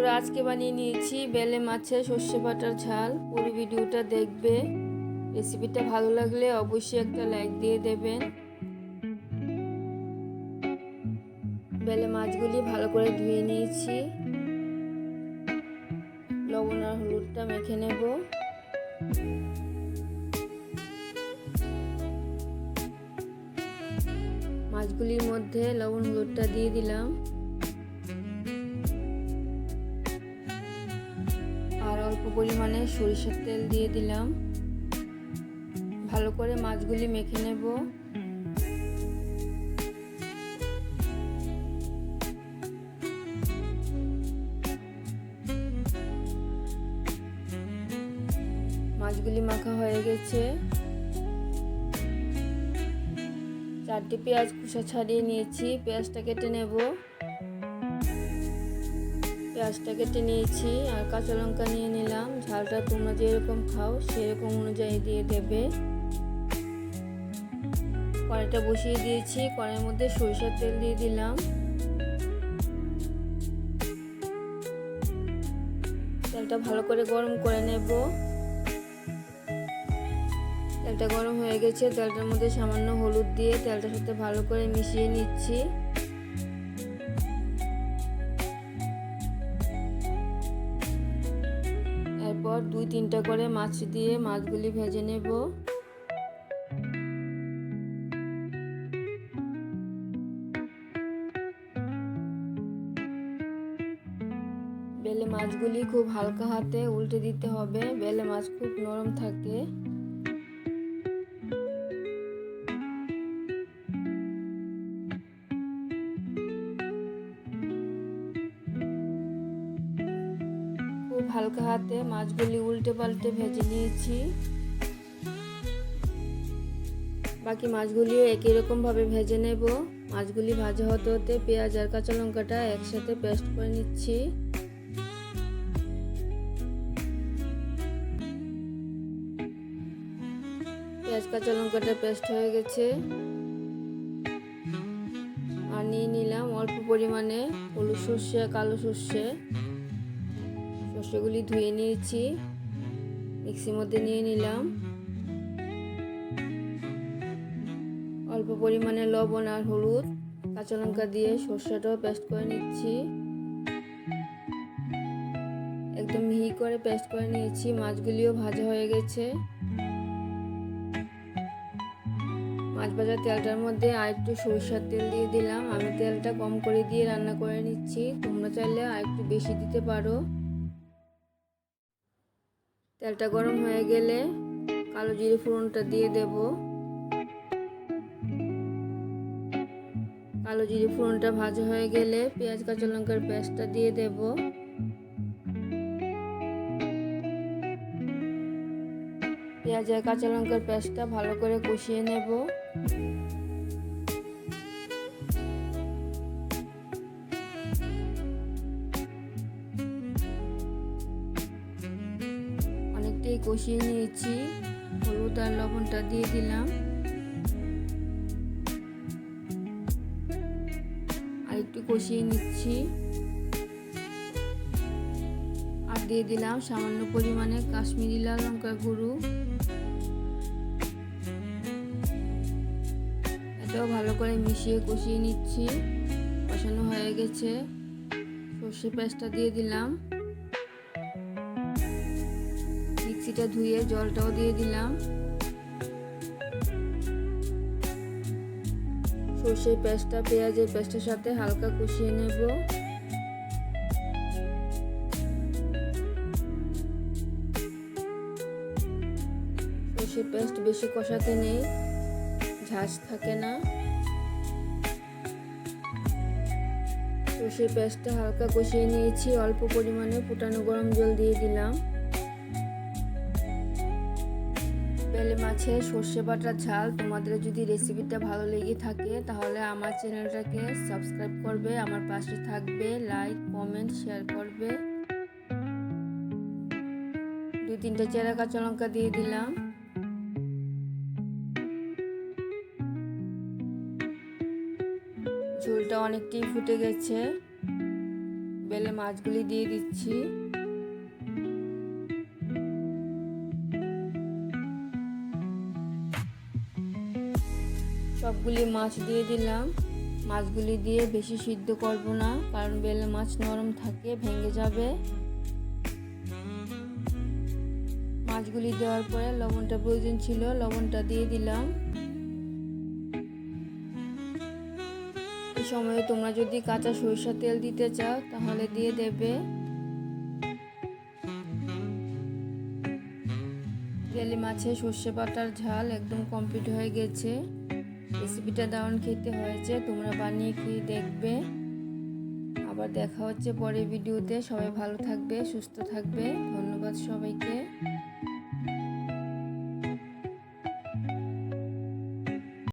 বন্ধুরা, আজকে বানিয়ে নিয়েছি বেলে মাছের সর্ষে বাটার ঝাল। পুরো ভিডিওটা দেখবে। রেসিপিটা ভালো লাগলে অবশ্যই একটা লাইক দিয়ে দেবেন। বেলে মাছগুলি ভালো করে ধুয়ে নিয়েছি। লবণ আর হলুদটা মেখে নেব। মাছগুলির মধ্যে লবণ হলুদটা দিয়ে দিলাম। পরিমাণে সরিষার তেল দিয়ে দিলাম। ভালো করে মাছগুলি মেখে নেব। মাছগুলি মাখা হয়ে গেছে। চারটি পেঁয়াজ কুসা ছাড়িয়ে নিয়েছি। পেঁয়াজটা কেটে নেব। পেঁয়াজটা কেটে নিয়েছি আর কাঁচা লঙ্কা নিয়ে নিলাম। ঝালটা তোমরা যেরকম খাও সেরকম অনুযায়ী দিয়ে দেবে। কড়াইটা বসিয়ে দিয়েছি, কড়াইয়ের মধ্যে সরিষার তেল দিয়ে দিলাম। তেলটা ভালো করে গরম করে নেব। তেলটা গরম হয়ে গেছে, তেলটার মধ্যে সামান্য হলুদ দিয়ে তেলটার সাথে ভালো করে মিশিয়ে নিচ্ছি। এরপর দুই তিনটা করে মাছ দিয়ে মাছগুলি ভেজে নেব। বেলে মাছগুলি খুব হালকা হাতে উল্টে দিতে হবে। বেলে মাছ খুব নরম থাকে। হালকা হাতে মাছগুলি উল্টে পাল্টে ভেজে নিয়েছি। বাকি মাছগুলি একই রকম ভাবে ভেজে নেব। মাছগুলি ভাজা হতে হতে পেঁয়াজ আর কাঁচা লঙ্কাটা একসাথে পেস্ট করে নিচ্ছি। পেঁয়াজ, কাঁচা লঙ্কাটা পেস্ট হয়ে গেছে। আর নিয়ে নিলাম অল্প পরিমাণে হলুদ সর্ষে, কালো সর্ষে। সর্ষেগুলি ধুয়ে নিয়েছি। মিক্সির মধ্যে নিয়ে নিলাম। অল্প পরিমাণে লবণ আর হলুদ, কাঁচা লঙ্কা দিয়ে সর্ষেটাও পেস্ট করে নিচ্ছি। একদম মিহি করে পেস্ট করে নিয়েছি। মাছগুলিও ভাজা হয়ে গেছে। মাছ ভাজার তেলটার মধ্যে আর একটু সরিষার তেল দিয়ে দিলাম। আমি তেলটা কম করে দিয়ে রান্না করে নিচ্ছি। তোমরা চাইলে আর একটু বেশি দিতে পারো। তেলটা গরম হয়ে গেলে কালো জিরে ফোড়নটা দিয়ে দেব। কালো জিরে ফোড়নটা ভাজা হয়ে গেলে পেঁয়াজ, কাঁচা লঙ্কার পেস্টটা দিয়ে দেব। পেঁয়াজ আর কাঁচা লঙ্কার পেস্টটা ভালো করে কষিয়ে নেব। অনেকটাই কষিয়ে নিয়েছি। হলুদ আর লবণটা দিয়ে দিলাম। আর একটু কষিয়ে নিচ্ছি। আর দিয়ে দিলাম সামান্য পরিমাণে কাশ্মীরি লাল লঙ্কার গুঁড়ো। এটাও ভালো করে মিশিয়ে কষিয়ে নিচ্ছি। কষানো হয়ে গেছে। সর্ষে পেঁয়াজটা দিয়ে দিলাম। মিক্সিটা ধুয়ে জলটাও দিয়ে দিলাম। সর্ষের পেস্টটা, পেঁয়াজের পেস্টের সাথে হালকা কষিয়ে নেব। সর্ষের পেস্ট বেশি কষাতে নেই, ঝাঁজ থাকে না। সর্ষের পেস্টটা হালকা কষিয়ে নিয়েছি, অল্প পরিমাণে ফুটানো গরম জল দিয়ে দিলাম। মাছের সর্ষে বাটার ঝাল। তোমাদের যদি রেসিপিটা ভালো লেগে থাকে, তাহলে আমার চ্যানেলটাকে সাবস্ক্রাইব করবে, আমার পাশে থাকবে লাইক কমেন্ট শেয়ার করবে। দু তিনটা চেরা কাঁচা লঙ্কা দিয়ে দিলাম। ঝোলটা অনেকটাই ফুটে গেছে। বেলে মাছগুলি দিয়ে দিচ্ছি। সবগুলি মাছ দিয়ে দিলাম। মাছগুলি দিয়ে বেশি সিদ্ধ করব না, কারণ বেলে মাছ নরম থাকে, ভেঙে যাবে। মাছগুলি দেওয়ার পরে লবণটা প্রয়োজন ছিল, লবণটা দিয়ে দিলাম। এই সময়ে তোমরা যদি কাঁচা সরিষা তেল দিতে চাও, তাহলে দিয়ে দেবে। বেলে মাছে সর্ষে বাটার ঝাল একদম কমপ্লিট হয়ে গেছে। রেসিপিটা দারুণ খেতে হয়েছে, তোমরা বানিয়ে খেয়ে দেখবে? আবার দেখা হচ্ছে পরের ভিডিওতে সবাই ভালো থাকবে, সুস্থ থাকবে। ধন্যবাদ সবাইকে।